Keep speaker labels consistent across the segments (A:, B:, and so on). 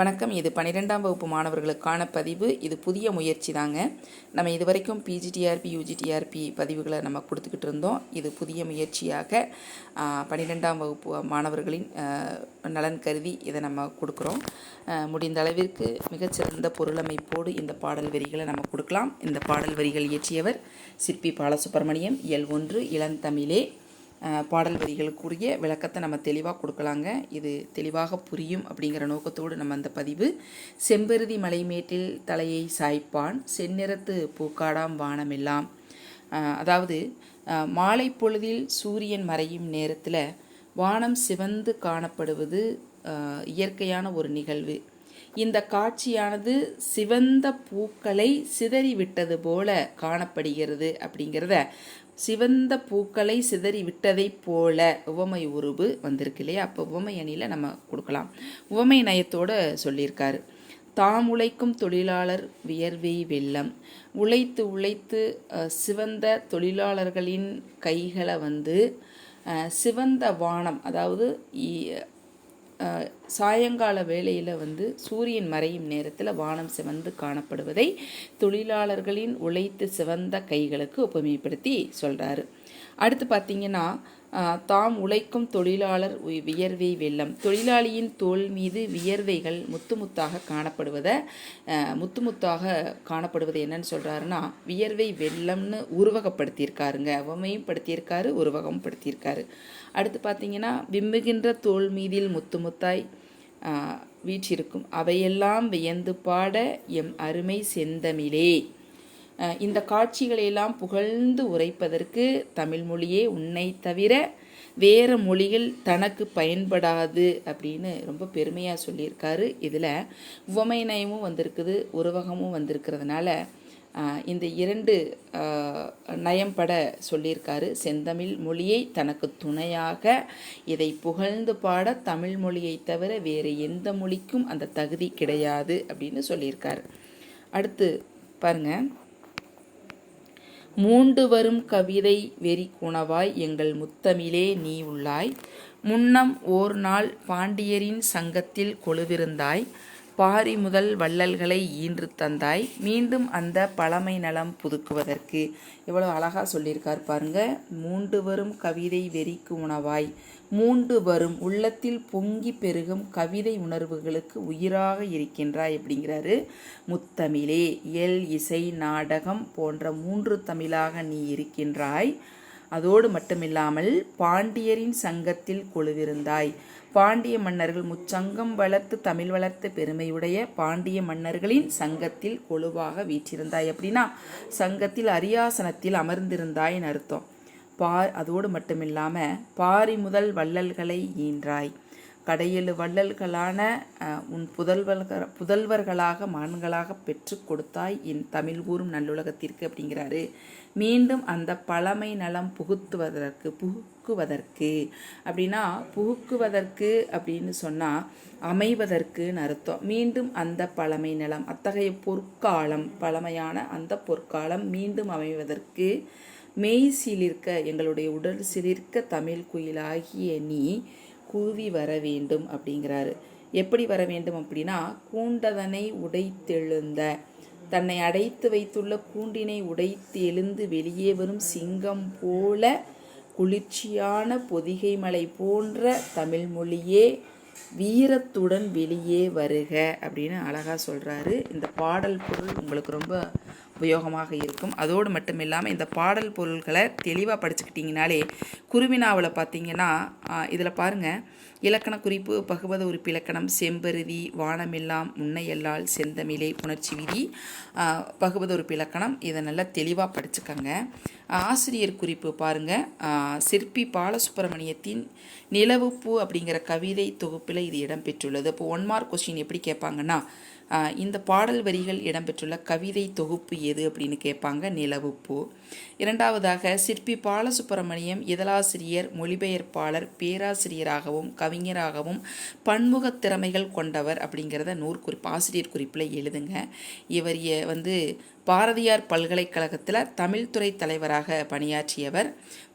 A: வணக்கம். இது பன்னிரெண்டாம் வகுப்பு மாணவர்களுக்கான பதிவு. இது புதிய முயற்சி தாங்க. நம்ம இது வரைக்கும் பிஜிடிஆர்பி யூஜிடிஆர்பி பதிவுகளை நம்ம கொடுத்துக்கிட்டு இருந்தோம். இது புதிய முயற்சியாக பன்னிரெண்டாம் வகுப்பு மாணவர்களின் நலன் கருதி இதை நம்ம கொடுக்குறோம். முடிந்த அளவிற்கு மிகச்சிறந்த பொருளமைப்போடு இந்த பாடல் வரிகளை நம்ம கொடுக்கலாம். இந்த பாடல் வரிகள் இயற்றியவர் சிற்பி பாலசுப்ரமணியம். எல் ஒன்று இளந்தமிழே பாடல் வரிகளுக்குரிய விளக்கத்தை நம்ம தெளிவாக கொடுக்கலாங்க. இது தெளிவாக புரியும் அப்படிங்கிற நோக்கத்தோடு நம்ம அந்த பதிவு. செம்பருதி மலைமேட்டில் தலையை சாய்ப்பான் செந்நிறத்து பூக்காடாம் வானமெல்லாம். அதாவது மாலை பொழுதில் சூரியன் மறையும் நேரத்தில் வானம் சிவந்து காணப்படுவது இயற்கையான ஒரு நிகழ்வு. இந்த காட்சியானது சிவந்த பூக்களை சிதறிவிட்டது போல காணப்படுகிறது அப்படிங்கிறத. சிவந்த பூக்களை சிதறி விட்டதைப் போல உவமை உருவு வந்திருக்கு இல்லையா? அப்போ உவமை அணியில் நம்ம கொடுக்கலாம். உவமை நயத்தோட சொல்லியிருக்காரு. தாம் உழைக்கும் தொழிலாளர் வியர்வை வெள்ளம். உழைத்து உழைத்து சிவந்த தொழிலாளர்களின் கைகளை வந்து சிவந்த வானம் அதாவது இ- சாயங்கால வேளையில் வந்து சூரியன் மறையும் நேரத்தில் வானம் சிவந்து காணப்படுவதை தொழிலாளர்களின் உழைத்து சிவந்த கைகளுக்கு உபமைப்படுத்தி சொல்கிறாரு அடுத்து பார்த்தீங்கன்னா தாம் உழைக்கும் தொழிலாளர் வியர்வை வெள்ளம். தொழிலாளியின் தோல் மீது வியர்வைகள் முத்து முத்தாக காணப்படுவதை முத்து முத்தாக காணப்படுவது என்னன்னு சொல்கிறாருன்னா வியர்வை வெள்ளம்னு உருவகப்படுத்தியிருக்காருங்க. அவமையும் படுத்தியிருக்காரு உருவகம் படுத்தியிருக்காரு. அடுத்து பார்த்தீங்கன்னா விம்முகின்ற தோல் மீதில் முத்து முத்தாய் வீற்றிருக்கும். அவையெல்லாம் வியந்து பாட எம் அருமை செந்தமிழே. இந்த காட்சிகளையெல்லாம் புகழ்ந்து உரைப்பதற்கு தமிழ் மொழியே உன்னை தவிர வேறு மொழிகள் தனக்கு பயன்படாது அப்படின்னு ரொம்ப பெருமையாக சொல்லியிருக்காரு. இதில் உவமை நயமும் வந்திருக்குது உருவகமும் வந்திருக்கிறதுனால இந்த இரண்டு நயம்பட சொல்லியிருக்காரு. செந்தமிழ் மொழியை தனக்கு துணையாக இதை புகழ்ந்து பாட தமிழ் மொழியை தவிர வேறு எந்த மொழிக்கும் அந்த தகுதி கிடையாது அப்படின்னு சொல்லியிருக்காரு. அடுத்து பாருங்க. மூண்டு வரும் கவிதை வெறி குணவாய் எங்கள் முத்தமிழே நீ உள்ளாய். முன்னம் ஓர் நாள் பாண்டியரின் சங்கத்தில் கொழுவிருந்தாய். பாரி முதல் வள்ளல்களை ஈன்று தந்தாய். மீண்டும் அந்த பழமை நலம் புதுக்குவதற்கு. எவ்வளோ அழகாக சொல்லியிருக்கார் பாருங்க. மூண்டு வரும் கவிதை வெறிக்கு உணவாய் மூண்டு வரும் உள்ளத்தில் பொங்கி பெருகும் கவிதை உணர்வுகளுக்கு உயிராக இருக்கின்றாய் அப்படிங்கிறாரு முத்தமிழே. இயல் இசை நாடகம் போன்ற மூன்று தமிழாக நீ இருக்கின்றாய். அதோடு மட்டுமில்லாமல் பாண்டியரின் சங்கத்தில் கொழுவிருந்தாய். பாண்டிய மன்னர்கள் முச்சங்கம் வளர்த்து தமிழ் வளர்த்த பெருமையுடைய பாண்டிய மன்னர்களின் சங்கத்தில் கொழுவாக வீற்றிருந்தாய் அப்படின்னா சங்கத்தில் அரியாசனத்தில் அமர்ந்திருந்தாய்ன்னு அர்த்தம். பா அதோடு மட்டுமில்லாமல் பாரி முதல் வள்ளல்களை ஈன்றாய். கடையெழு வள்ளல்களான உன் புதல்வர்கள் புதல்வர்களாக மான்களாக பெற்று கொடுத்தாய் என் தமிழ் கூறும் நல்லுலகத்திற்கு அப்படிங்கிறாரு. மீண்டும் அந்த பழமை நலம் புகுத்துவதற்கு புகுக்குவதற்கு அப்படின்னா புகுக்குவதற்கு அப்படின்னு சொன்னால் அமைவதற்குன்னு அர்த்தம். மீண்டும் அந்த பழமை நலம் அத்தகைய பொற்காலம் பழமையான அந்த பொற்காலம் மீண்டும் அமைவதற்கு மெய் சிலிர்க்க எங்களுடைய உடல் சிலிர்க்க தமிழ் குயிலாகிய நீ கூவி வர வேண்டும் அப்படிங்கிறாரு. எப்படி வர வேண்டும் அப்படின்னா கூண்டதனை உடைத்தெழுந்த தன்னை அடைத்து வைத்துள்ள கூண்டினை உடைத்து எழுந்து வெளியே வரும் சிங்கம் போல குளிர்ச்சியான பொதிகை மலை போன்ற தமிழ் மொழியே வீரத்துடன் வெளியே வருக அப்படின்னு அழகாக சொல்கிறாரு இந்த பாடல் பொருள் உங்களுக்கு ரொம்ப உபயோகமாக இருக்கும். அதோடு மட்டும் இல்லாமல் இந்த பாடல் பொருள்களை தெளிவாக படிச்சுக்கிட்டிங்கனாலே குருவினாவில் பார்த்தீங்கன்னா இதில் பாருங்கள் இலக்கண குறிப்பு பகுவத உறுப்பு இலக்கணம் செம்பருதி வானமெல்லாம் முன்னையல்லால் செந்தமிழே புணர்ச்சி விதி பகுவத உறுப்பு இலக்கணம் இதை நல்லா தெளிவாக படிச்சுக்கங்க. ஆசிரியர் குறிப்பு பாருங்கள் சிற்பி பாலசுப்ரமணியத்தின் நிலவுப்பூ அப்படிங்கிற கவிதை தொகுப்பில் இது இடம்பெற்றுள்ளது. அப்போ ஒன் மார்க் கொஸ்டின் எப்படி கேட்பாங்கன்னா இந்த பாடல் வரிகள் இடம்பெற்றுள்ள கவிதை தொகுப்பு எது அப்படின்னு கேட்பாங்க நிலவுப்பூ. இரண்டாவதாக சிற்பி பாலசுப்ரமணியம் இதழாசிரியர் மொழிபெயர்ப்பாளர் பேராசிரியராகவும் கவி கவிஞராகவும் பன்முக திறமைகள் கொண்டவர் அப்படிங்கிறத நூற்குறிப்பு ஆசிரியர் குறிப்பில் எழுதுங்க. இவர் வந்து பாரதியார் பல்கலைக்கழகத்தில் தமிழ்துறை தலைவராக பணியாற்றியவர்.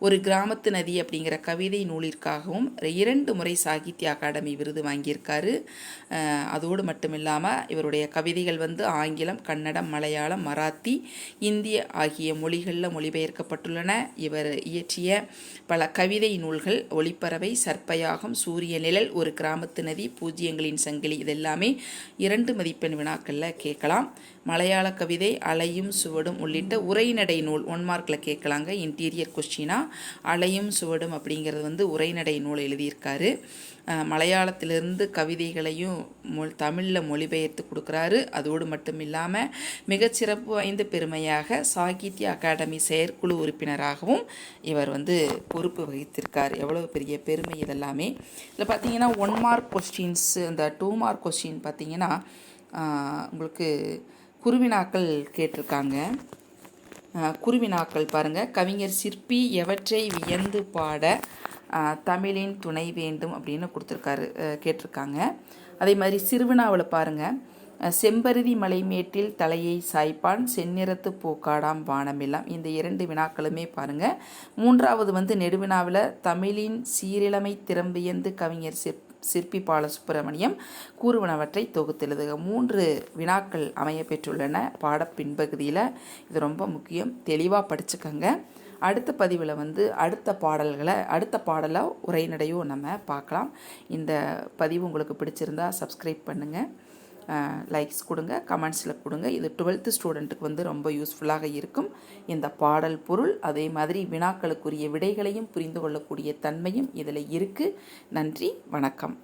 A: ஒரு கிராமத்து நதி அப்படிங்கிற கவிதை நூலிற்காகவும் இரண்டு முறை சாகித்ய அகாடமி விருது வாங்கியிருக்காரு. அதோடு மட்டும் இல்லாமல் இவருடைய கவிதைகள் வந்து ஆங்கிலம் கன்னடம் மலையாளம் மராத்தி இந்திய ஆகிய மொழிகளில் மொழிபெயர்க்கப்பட்டுள்ளன. இவர் இயற்றிய பல கவிதை நூல்கள் ஒளிப்பறவை சர்ப்பயாகம் சூரிய நிழல் ஒரு கிராமத்து நதி பூஜ்ஜியங்களின் சங்கிலி. இதெல்லாமே இரண்டு மதிப்பெண் வினாக்களில் கேட்கலாம். மலையாள கவிதை அலையும் சுவடும் உள்ளிட்ட உரைநடை நூல் ஒன் மார்க்கில் கேட்கலாங்க. இன்டீரியர் கொஸ்டினா அலையும் சுவடும் அப்படிங்கிறது வந்து உரைநடை நூல் எழுதியிருக்காரு. மலையாளத்திலிருந்து கவிதைகளையும் மொ தமிழில் மொழிபெயர்த்து கொடுக்குறாரு. அதோடு மட்டும் இல்லாமல் மிகச்சிறப்பு வாய்ந்த பெருமையாக சாகித்ய அகாடமி செயற்குழு உறுப்பினராகவும் இவர் வந்து பொறுப்பு வகித்திருக்கார். எவ்வளோ பெரிய பெருமை இதெல்லாமே. இதில் பார்த்தீங்கன்னா ஒன் மார்க் கொஸ்டின்ஸ் இந்த டூ மார்க் கொஸ்டின் பார்த்தீங்கன்னா உங்களுக்கு குருவினாக்கள் கேட்டிருக்காங்க. குருவினாக்கள் பாருங்கள் கவிஞர் சிற்பி எவற்றை வியந்து பாட தமிழின் துணை வேண்டும் அப்படின்னு கொடுத்துருக்காரு கேட்டிருக்காங்க. அதே மாதிரி சிறுவினாவில் பாருங்கள் செம்பருதி மலைமேட்டில் தலையை சாய்ப்பான் செந்நிறத்து பூக்காடாம் வானமெல்லாம் இந்த இரண்டு வினாக்களுமே பாருங்கள் மூன்றாவது வந்து நெடுவினாவில் தமிழின் சீரிழமை திறம்பியந்து கவிஞர் சிற் சிற்பி பாலசுப்பிரமணியம் கூறுவனவற்றை தொகுத்தெழுதுக மூன்று வினாக்கள் அமைய பெற்றுள்ளன பாட பின்பகுதியில் இது ரொம்ப முக்கியம். தெளிவாக படிச்சுக்கங்க. அடுத்த பதிவில் வந்து அடுத்த பாடல்களை அடுத்த பாடலாக உரைநடையும் நம்ம பார்க்கலாம். இந்த பதிவு உங்களுக்கு பிடிச்சிருந்தா சப்ஸ்கிரைப் பண்ணுங்கள் லைக்ஸ் கொடுங்க கமெண்ட்ஸில் கொடுங்க. இது டுவெல்த்து ஸ்டூடெண்ட்டுக்கு வந்து ரொம்ப யூஸ்ஃபுல்லாக இருக்கும். இந்த பாடல் பொருள் அதே மாதிரி வினாக்களுக்குரிய விடைகளையும் புரிந்து கொள்ளக்கூடிய தன்மையும் இதில் இருக்குது நன்றி வணக்கம்.